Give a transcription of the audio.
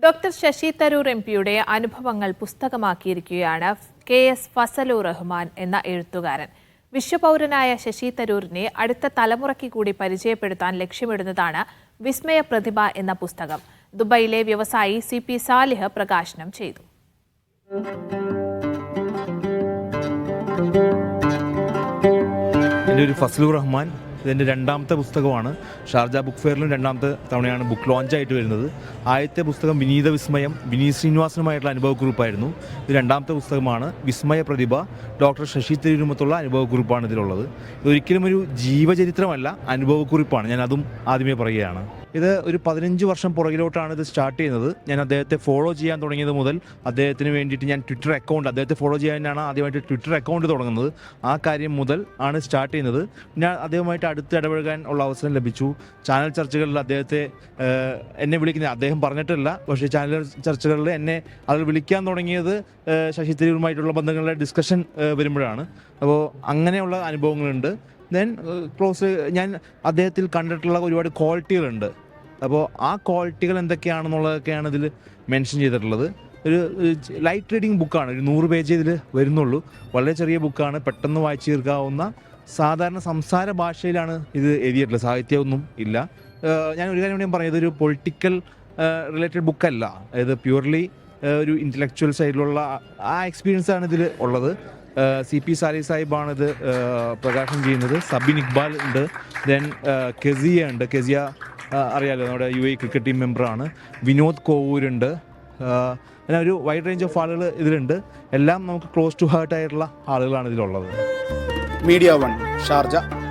Doctor Sasi Tharoor M പിയുടെ അനുഭവങ്ങൾ പുസ്തകമാക്കിയിരിക്കുകയാണ് കെ എസ് ഫസലു റഹ്മാൻ എന്ന എഴുത്തുകാരൻ. വിശ്വപൗരനായ ശശി തരൂരിനെ അടുത്ത തലമുറയ്ക്ക് കൂടി പരിചയപ്പെടുത്താൻ ലക്ഷ്യമിടുന്നതാണ് വിസ്മയ പ്രതിഭ എന്ന പുസ്തകം. ദുബൈയിലെ വ്യവസായി സി പി സാലിഹ് പ്രകാശനം ചെയ്തു. എന്റെ ഒരു ഫസലു റഹ്മാൻ. ഇതിന്റെ രണ്ടാമത്തെ പുസ്തകമാണ്. ഷാർജ ബുക്ക് ഫെയറിലും രണ്ടാമത്തെ തവണയാണ് ബുക്ക് ലോഞ്ച് ആയിട്ട് വരുന്നത്. ആദ്യത്തെ പുസ്തകം വിനീത വിസ്മയം വിനീത് ശ്രീനിവാസനുമായിട്ടുള്ള അനുഭവക്കുറിപ്പായിരുന്നു ഇത് രണ്ടാമത്തെ പുസ്തകമാണ്. വിസ്മയ പ്രതിഭ ഡോക്ടർ ശശി തിരുമത്തുള്ള അനുഭവക്കുറിപ്പാണ് ഇതിലുള്ളത്. ഇതൊരിക്കലും ഒരു ജീവചരിത്രമല്ല അനുഭവക്കുറിപ്പാണ് ഞാൻ അതും ആദ്യമേ പറയുകയാണ്. ഇത് ഒരു പതിനഞ്ച് വർഷം പുറകിലോട്ടാണ് ഇത് സ്റ്റാർട്ട് ചെയ്യുന്നത്. ഞാൻ അദ്ദേഹത്തെ ഫോളോ ചെയ്യാൻ തുടങ്ങിയത് മുതൽ അദ്ദേഹത്തിന് വേണ്ടിയിട്ട് ഞാൻ ട്വിറ്റർ അക്കൗണ്ട് അദ്ദേഹത്തെ ഫോളോ ചെയ്യാനാണ് ആദ്യമായിട്ട് ട്വിറ്റർ അക്കൗണ്ട് തുടങ്ങുന്നത്. ആ കാര്യം മുതൽ ആണ് സ്റ്റാർട്ട് ചെയ്യുന്നത്. ഞാൻ അദ്ദേഹമായിട്ട് അടുത്ത് ഇടപഴകാൻ ഉള്ള അവസരം ലഭിച്ചു. ചാനൽ ചർച്ചകളിൽ അദ്ദേഹത്തെ എന്നെ വിളിക്കുന്ന അദ്ദേഹം പറഞ്ഞിട്ടില്ല. പക്ഷേ ചാനൽ ചർച്ചകളിൽ എന്നെ അത് വിളിക്കാൻ തുടങ്ങിയത് ശശി തരൂരുമായിട്ടുള്ള ബന്ധങ്ങളുടെ ഡിസ്കഷൻ വരുമ്പോഴാണ്. അപ്പോൾ അങ്ങനെയുള്ള അനുഭവങ്ങളുണ്ട്. ദെൻ ക്ലോസ് ഞാൻ അദ്ദേഹത്തിൽ കണ്ടിട്ടുള്ള ഒരുപാട് ക്വാളിറ്റികളുണ്ട് അപ്പോൾ ആ ക്വാളിറ്റികൾ എന്തൊക്കെയാണെന്നുള്ളതൊക്കെയാണ് ഇതിൽ മെൻഷൻ ചെയ്തിട്ടുള്ളത്. ഒരു ലൈറ്റ് റീഡിങ് ബുക്കാണ്. ഒരു നൂറ് പേജ് ഇതിൽ വരുന്നുള്ളൂ. വളരെ ചെറിയ ബുക്കാണ്. പെട്ടെന്ന് വായിച്ചു തീർക്കാവുന്ന സാധാരണ സംസാര ഭാഷയിലാണ് ഇത് എഴുതിയിട്ടുള്ളത്. സാഹിത്യമൊന്നും ഇല്ല. ഞാൻ ഒരു കാര്യം കൂടി പറഞ്ഞത് ഒരു പൊളിറ്റിക്കൽ റിലേറ്റഡ് ബുക്കല്ല. അതായത് പ്യൂർലി ഒരു ഇന്റലക്ച്വൽ സൈഡിലുള്ള ആ എക്സ്പീരിയൻസ് ആണ് ഇതിൽ ഉള്ളത്. സി പി സാലി സാഹിബാണ് ഇത് പ്രകാശനം ചെയ്യുന്നത്. സബിൻ ഇക്ബാൽ ഉണ്ട്. ദെൻ കെസിയ ഉണ്ട്. കെസിയ അറിയാലോ നമ്മുടെ യു എ ക്രിക്കറ്റ് ടീം മെമ്പറാണ്. വിനോദ് കോവൂരുണ്ട്. അങ്ങനെ ഒരു വൈഡ് റേഞ്ച് ഓഫ് ആളുകൾ ഇതിലുണ്ട്. എല്ലാം നമുക്ക് ക്ലോസ് ടു ഹാർട്ട് ആയിട്ടുള്ള ആളുകളാണ് ഇതിലുള്ളത്. Media one Sharjah.